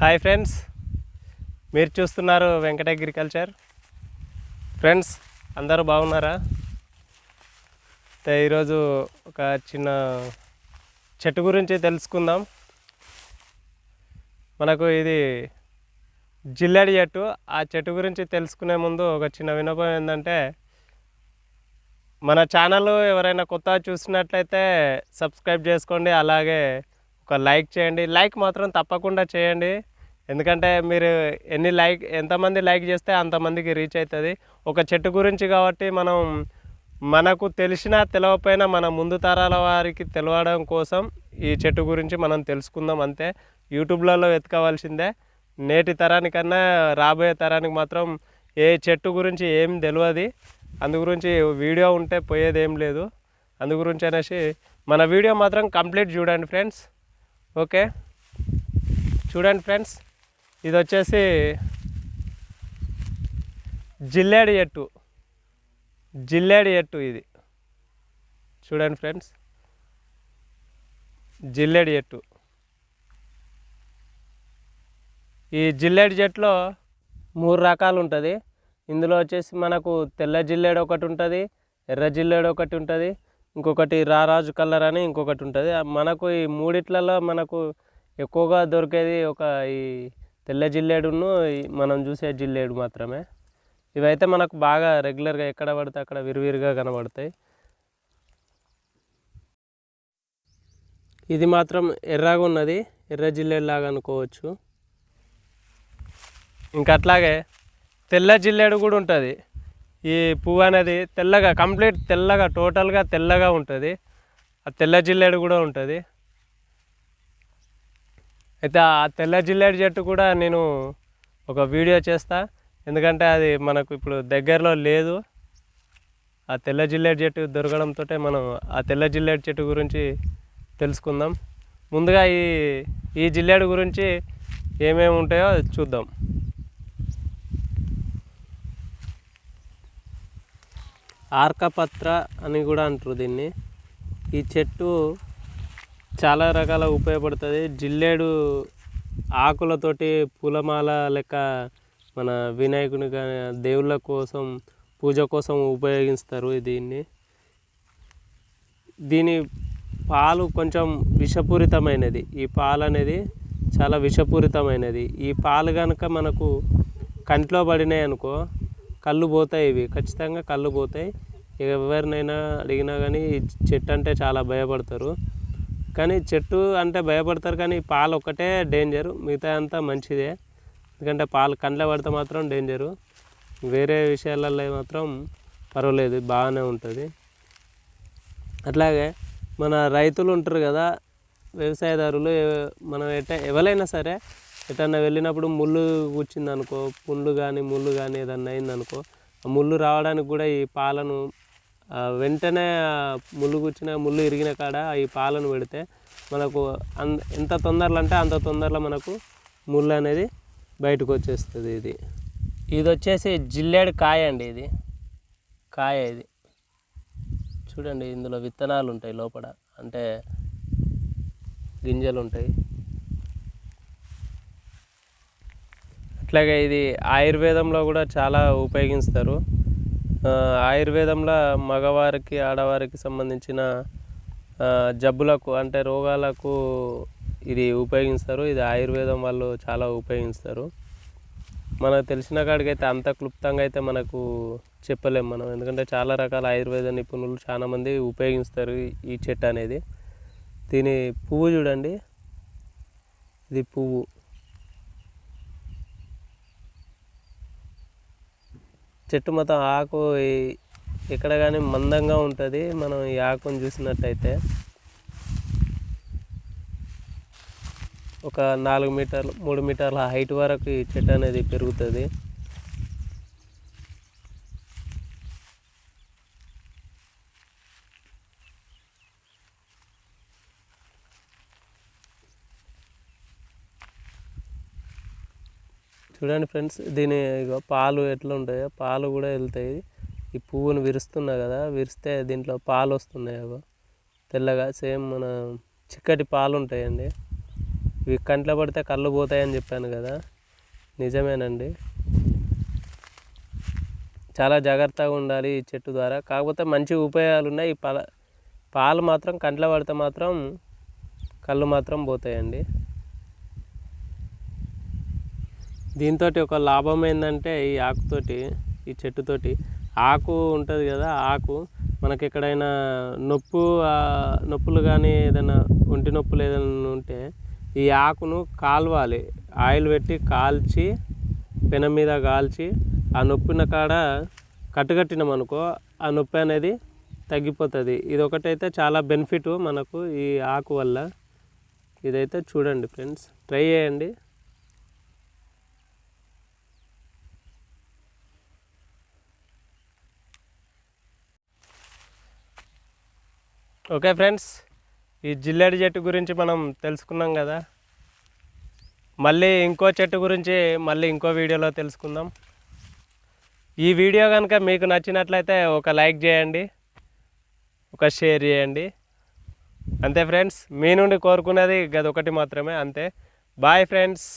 Hi friends మీరు చూస్తున్నారు Venkata agriculture. Friends అందరూ బాగున్నారా? అయితే ఈరోజు ఒక చిన్న చెట్టు గురించి తెలుసుకుందాం. మనకు ఇది జిల్లాడి చెట్టు. ఆ చెట్టు గురించి తెలుసుకునే ముందు ఒక చిన్న వినోపం ఏంటంటే మన ఛానల్ ఎవరైనా కొత్త చూసినట్లయితే సబ్స్క్రైబ్ చేసుకోండి. అలాగే ఒక లైక్ చేయండి. లైక్ మాత్రం తప్పకుండా చేయండి. ఎందుకంటే మీరు ఎన్ని లైక్ ఎంతమంది లైక్ చేస్తే అంతమందికి రీచ్ అవుతుంది ఒక చెట్టు గురించి కాబట్టి మనం మనకు తెలిసినా తెలియకపోయినా మన ముందు తరాల వారికి తెలవడం కోసం ఈ చెట్టు గురించి మనం తెలుసుకుందాం అంతే. యూట్యూబ్లలో వెతకవలసిందే. నేటి తరానికన్నా రాబోయే తరానికి మాత్రం ఏ చెట్టు గురించి ఏం తెలియదు అందు గురించి వీడియో ఉంటే పోయేది ఏం లేదు. అందు గురించి అనేసి మన వీడియో మాత్రం కంప్లీట్ చూడండి ఫ్రెండ్స్. ఓకే. చూడండి ఫ్రెండ్స్ ఇది వచ్చేసి జిల్లేడి చెట్టు జిల్లేడి చెట్టు ఇది. చూడండి ఫ్రెండ్స్ జిల్లేడి చెట్టు ఈ జిల్లేడి చెట్టులో మూడు రకాలు ఉంటుంది. ఇందులో వచ్చేసి మనకు తెల్ల జిల్లేడు ఒకటి ఉంటుంది ఎర్ర జిల్లేడు ఒకటి ఉంటుంది ఇంకొకటి రారాజు కలర్ అని ఇంకొకటి ఉంటుంది. మనకు ఈ మూడిట్లలో మనకు ఎక్కువగా దొరికేది ఒక ఈ తెల్ల జిల్లేడును మనం చూసే జిల్లేడు మాత్రమే. ఇవైతే మనకు బాగా రెగ్యులర్గా ఎక్కడ పడితే అక్కడ విరివిరిగా కనబడతాయి. ఇది మాత్రం ఎర్రగా ఉన్నది. ఎర్ర జిల్లేడులాగా అనుకోవచ్చు. ఇంకా అట్లాగే తెల్ల జిల్లేడు కూడా ఉంటుంది. ఈ పువ్వు అనేది తెల్లగా కంప్లీట్ తెల్లగా టోటల్గా తెల్లగా ఉంటుంది. ఆ తెల్ల జిల్లేడు కూడా ఉంటుంది. అయితే ఆ తెల్ల జిల్లేడు చెట్టు కూడా నేను ఒక వీడియో చేస్తా. ఎందుకంటే అది మనకు ఇప్పుడు దగ్గరలో లేదు. ఆ తెల్ల జిల్లేడు చెట్టు దొరకడంతో మనం ఆ తెల్ల జిల్లేడు చెట్టు గురించి తెలుసుకుందాం. ముందుగా ఈ ఈ జిల్లేడు గురించి ఏమేమి ఉంటాయో చూద్దాం. ఆర్కపత్ర అని కూడా అంటారు దీన్ని. ఈ చెట్టు చాలా రకాల ఉపయోగపడుతుంది. జిల్లేడు ఆకులతోటి పూలమాల లెక్క మన వినాయకుని కానీ దేవుళ్ళ కోసం పూజ కోసం ఉపయోగిస్తారు దీన్ని. దీని పాలు కొంచెం విషపూరితమైనది. ఈ పాలు అనేది చాలా విషపూరితమైనది. ఈ పాలు కనుక మనకు కంట్లో పడినాయి అనుకో కళ్ళు పోతాయి ఇవి. ఖచ్చితంగా కళ్ళు పోతాయి. ఎవరినైనా అడిగినా కానీ చెట్టు అంటే చాలా భయపడతారు. కానీ చెట్టు అంటే భయపడతారు కానీ పాలు ఒక్కటే డేంజర్ మిగతా అంతా మంచిదే. ఎందుకంటే పాలు కండ్ల పడితే మాత్రం డేంజరు. వేరే విషయాలలో మాత్రం పర్వాలేదు బాగానే ఉంటుంది. అట్లాగే మన రైతులు ఉంటారు కదా వ్యవసాయదారులు మనం ఎట ఎవరైనా సరే ఎటన్నా వెళ్ళినప్పుడు ముళ్ళు కూర్చింది అనుకో పుండ్లు కానీ ముళ్ళు కానీ ఏదన్నా అయిందనుకో ఆ ముళ్ళు రావడానికి కూడా ఈ పాలను వెంటనే ముళ్ళు కూర్చిన ముళ్ళు ఇరిగిన కాడ ఈ పాలను పెడితే మనకు అన్ ఎంత తొందరలో అంటే అంత తొందరలో మనకు ముళ్ళు అనేది బయటకు వచ్చేస్తుంది ఇది. ఇది వచ్చేసి జిల్లేడు కాయ అండి ఇది. కాయ ఇది. చూడండి ఇందులో విత్తనాలు ఉంటాయి లోపల. అంటే గింజలు ఉంటాయి. అట్లాగే ఇది ఆయుర్వేదంలో కూడా చాలా ఉపయోగిస్తారు. ఆయుర్వేదంలో మగవారికి ఆడవారికి సంబంధించిన జబ్బులకు అంటే రోగాలకు ఇది ఉపయోగిస్తారు. ఇది ఆయుర్వేదం వాళ్ళు చాలా ఉపయోగిస్తారు. మనకు తెలిసిన కాడికైతే అంత క్లుప్తంగా అయితే మనకు చెప్పలేము మనం. ఎందుకంటే చాలా రకాల ఆయుర్వేద నిపుణులు చాలామంది ఉపయోగిస్తారు ఈ చెట్టు అనేది. దీని పువ్వు చూడండి. ఇది పువ్వు. చెట్టు మొత్తం ఆకు ఎక్కడ కానీ మందంగా ఉంటుంది. మనం ఈ ఆకును చూసినట్టయితే ఒక నాలుగు మీటర్లు మూడు మీటర్ల హైట్ వరకు ఈ చెట్టు అనేది పెరుగుతుంది. చూడండి ఫ్రెండ్స్ దీని పాలు ఎట్లా ఉంటాయో పాలు కూడా వెళ్తాయి. ఈ పువ్వును విరుస్తున్నా కదా విరిస్తే దీంట్లో పాలు వస్తున్నాయి అగో. తెల్లగా సేమ్ మన చిక్కటి పాలు ఉంటాయండి. ఇవి కంట్లో పడితే కళ్ళు పోతాయని చెప్పాను కదా నిజమేనండి. చాలా జాగ్రత్తగా ఉండాలి ఈ చెట్టు ద్వారా. కాకపోతే మంచి ఉపయోగాలు ఉన్నాయి. ఈ పాల పాలు మాత్రం కంట్లో పడితే మాత్రం కళ్ళు మాత్రం పోతాయండి. దీంతో ఒక లాభం ఏంటంటే ఈ ఆకుతోటి ఈ చెట్టుతోటి ఆకు ఉంటుంది కదా ఆకు మనకి ఎక్కడైనా నొప్పు నొప్పులు కానీ ఏదైనా ఒంటి నొప్పులు ఏదైనా ఉంటే ఈ ఆకును కాల్వాలి. ఆయిల్ పెట్టి కాల్చి పెనం మీద కాల్చి ఆ నొప్పిన కాడ కట్టుకట్టినాం అనుకో ఆ నొప్పి అనేది తగ్గిపోతుంది. ఇది ఒకటైతే చాలా బెనిఫిట్ మనకు ఈ ఆకు వల్ల. ఇదైతే చూడండి ఫ్రెండ్స్ ట్రై చేయండి. ఓకే ఫ్రెండ్స్ ఈ జిల్లేడు చెట్టు గురించి మనం తెలుసుకున్నాం కదా. మళ్ళీ ఇంకో చెట్టు గురించి మళ్ళీ ఇంకో వీడియోలో తెలుసుకుందాం. ఈ వీడియో కనుక మీకు నచ్చినట్లయితే ఒక లైక్ చేయండి ఒక షేర్ చేయండి. అంతే ఫ్రెండ్స్ మీ నుండి కోరుకునేది గది ఒకటి మాత్రమే అంతే. Boy friends.